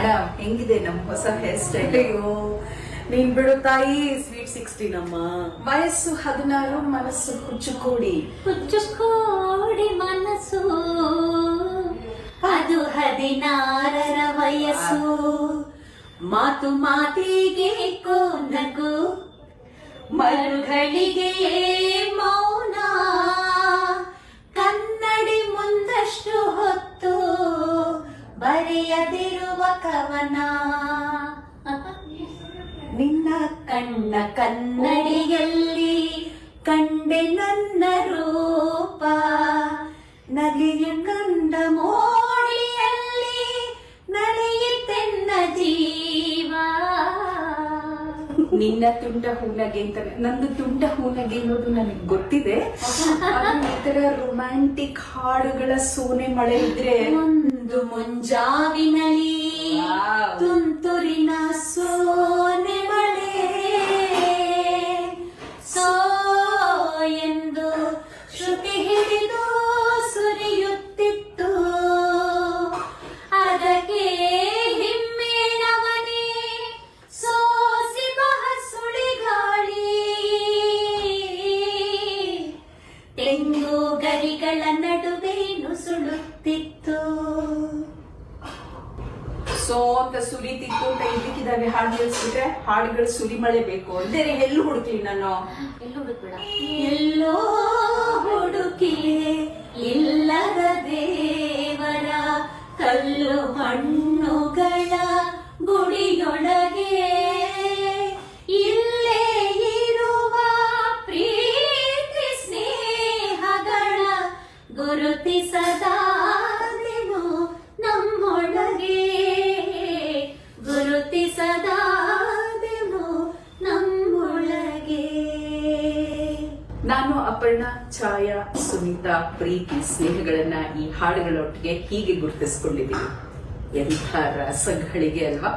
Madam ಹೆಂಗಿದೆ ನಮ್ ಹೊಸ ಹೇರ್ ಸ್ಟೈಲ್ ಅಯ್ಯೋ ನೀನ್ ಬಿಡು ತಾಯಿ ಸ್ವೀಟ್ ಸಿಕ್ಸ್ಟೀನ್ ಅಮ್ಮ ವಯಸ್ಸು ಹದಿನಾರು ಮನಸ್ಸು ಹುಚ್ಚುಕೋಡಿ. ಹುಚ್ಚುಕೋಡಿ ಮನಸ್ಸು. ಅದು ಹದಿನಾರರ ವಯಸ್ಸು. ಮಾತು ಮಾತಿಗೆ ನಗು ಮರುಗಳಿಗೆ ಮೌನ. ಕನ್ನಡಿ ಮುಂದಷ್ಟು ಹೊತ್ತು. ಕವನ ನಿನ್ನ ಕಣ್ಣ ಕನ್ನಡಿಯಲ್ಲಿ ಕಂಡೆ ನನ್ನ ರೂಪ. ನದಿಯ ಕಂದ ಮೋಡಿಯಲ್ಲಿ ನಡೆಯುತ್ತೆನ್ನ ಜೀವ. ನಿನ್ನ ತುಂಡ ಹೂನಗೆ ಅಂತ ನಂದು ತುಂಡ ಹೂನಗೆ ಅನ್ನೋದು ನನಗೆ ಗೊತ್ತಿದೆ. ಈ ರೊಮ್ಯಾಂಟಿಕ್ ಹಾಡುಗಳ ಸೋನೆ ಮಳೆ ಇದ್ರೆ ಒಂದು ಮುಂಜಾವಿನಲಿ ಸೋ ಅಂತ ಸುರಿತಿತ್ತು ಅಂತ ಇದ್ದಕ್ಕಿದ್ದಾಗೆ ಹಾಡು ನಿಲ್ಸ್ಬಿಟ್ರೆ ಹಾಡುಗಳು ಸುರಿ ಮಳೆ ಬೇಕು ಅಂದ್ರೆ ಎಲ್ಲೂ ಹುಡುಕ್ಲಿ ನಾನು. ಎಲ್ಲೋ ಹುಡುಕಿ ಇಲ್ಲದ ದೇವರ ಕಲ್ಲು ಮಣ್ಣುಗಳ ಗುಡಿಯೊಳಗೆ ಇಲ್ಲೇ ಇರುವ ಪ್ರೀತಿ ಸ್ನೇಹಗಳ ಗುರುತಿಸದಾದೆನು ನಾನು ಅಪರ್ಣ ಛಾಯಾ ಸುನೀತಾ ಪ್ರೀತಿ ಸ್ನೇಹಗಳನ್ನ ಈ ಹಾಡುಗಳೊಟ್ಟಿಗೆ ಹೀಗೆ ಗುರುತಿಸಿಕೊಂಡಿದ್ದೀನಿ. ಎಂಥ ರಸಗಳಿಗೆ ಅಲ್ವಾ?